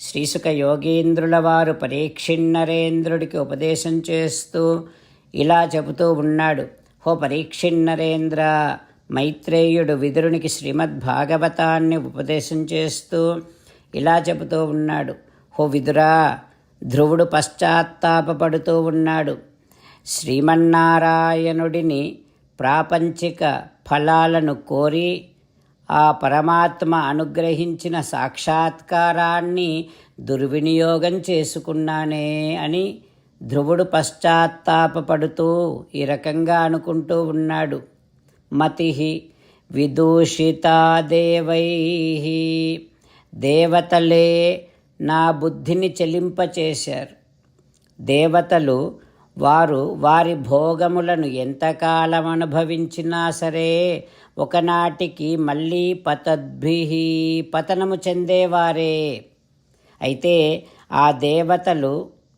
శ్రీసుక యోగీంద్రుల వారు పరీక్షిన్నరేంద్రుడికి ఉపదేశం చేస్తూ ఇలా చెబుతూ ఉన్నాడు. హో పరీక్షిన్నరేంద్ర మైత్రేయుడు విదురునికి శ్రీమద్భాగవతాన్ని ఉపదేశం చేస్తూ ఇలా చెబుతూ ఉన్నాడు. హో విదురా ధ్రువుడు పశ్చాత్తాపపడుతూ ఉన్నాడు. శ్రీమన్నారాయణుడిని ప్రాపంచిక ఫలాలను కోరి ఆ పరమాత్మ అనుగ్రహించిన సాక్షాత్కారాన్ని దుర్వినియోగం చేసుకున్నానే అని ధ్రువుడు పశ్చాత్తాపపడుతూ ఈ రకంగా అనుకుంటూ ఉన్నాడు. మతి విదూషితా దేవై. దేవతలే నా బుద్ధిని చెలింపచేశారు. దేవతలు వారు వారి భోగములను ఎంతకాలం అనుభవించినా సరే ఒకనాటికి మళ్ళీ పతద్భి పతనము చెందేవారే. అయితే ఆ దేవతలు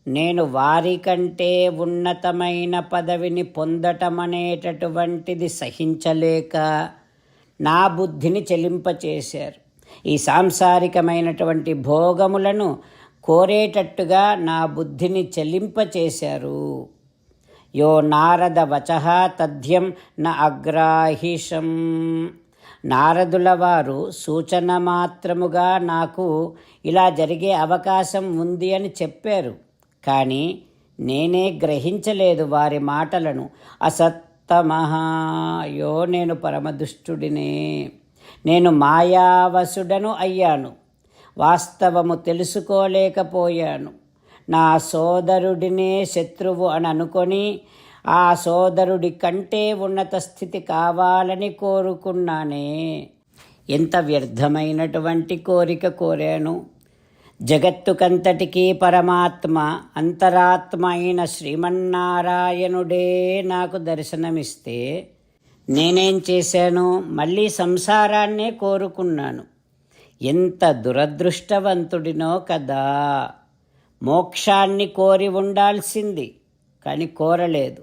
నేను వారికంటే ఉన్నతమైన పదవిని పొందటమనేటటువంటిది సహించలేక నా బుద్ధిని చెలింపచేశారు. ఈ సాంసారికమైనటువంటి భోగములను కోరేటట్టుగా నా బుద్ధిని చెల్లింపచేశారు. యో నారద వచ తథ్యం న అగ్రాహిషం. నారదుల వారు సూచన మాత్రముగా నాకు ఇలా జరిగే అవకాశం ఉంది అని చెప్పారు. కానీ నేనే గ్రహించలేదు వారి మాటలను. అసత్తమహాయో నేను పరమదుష్టుడినే. నేను మాయావసుడను అయ్యాను. వాస్తవము తెలుసుకోలేకపోయాను. నా సోదరుడినే శత్రువు అని అనుకొని ఆ సోదరుడి కంటే ఉన్నత స్థితి కావాలని కోరుకున్నానే. ఎంత వ్యర్థమైనటువంటి కోరిక కోరాను. జగత్తుకంతటికీ పరమాత్మ అంతరాత్మ అయిన శ్రీమన్నారాయణుడే నాకు దర్శనమిస్తే నేనేం చేశాను? మళ్ళీ సంసారాన్నే కోరుకున్నాను. ఎంత దురదృష్టవంతుడినో కదా. మోక్షాన్ని కోరి ఉండాల్సింది కానీ కోరలేదు.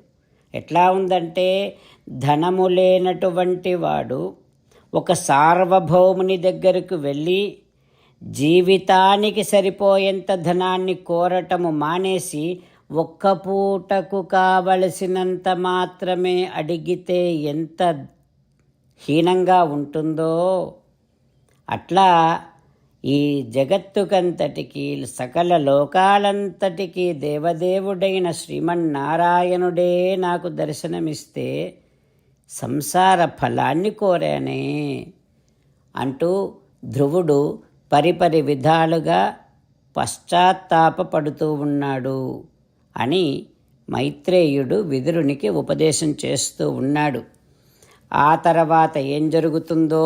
ఎట్లా ఉందంటే ధనము లేనటువంటి వాడు ఒక సార్వభౌముని దగ్గరకు వెళ్ళి జీవితానికి సరిపోయేంత ధనాన్ని కోరటము మానేసి ఒక్క పూటకు కావలసినంత మాత్రమే అడిగితే ఎంత హీనంగా ఉంటుందో. అట్లా ఈ జగత్తుకంతటికి సకల లోకాలంతటికి దేవదేవుడైన శ్రీమన్నారాయణుడే నాకు దర్శనమిస్తే సంసార ఫలాన్ని కోరానే అంటూ ధ్రువుడు పరిపరి విధాలుగా పశ్చాత్తాపపడుతూ ఉన్నాడు అని మైత్రేయుడు విదురునికి ఉపదేశం చేస్తూ ఉన్నాడు. ఆ తర్వాత ఏం జరుగుతుందో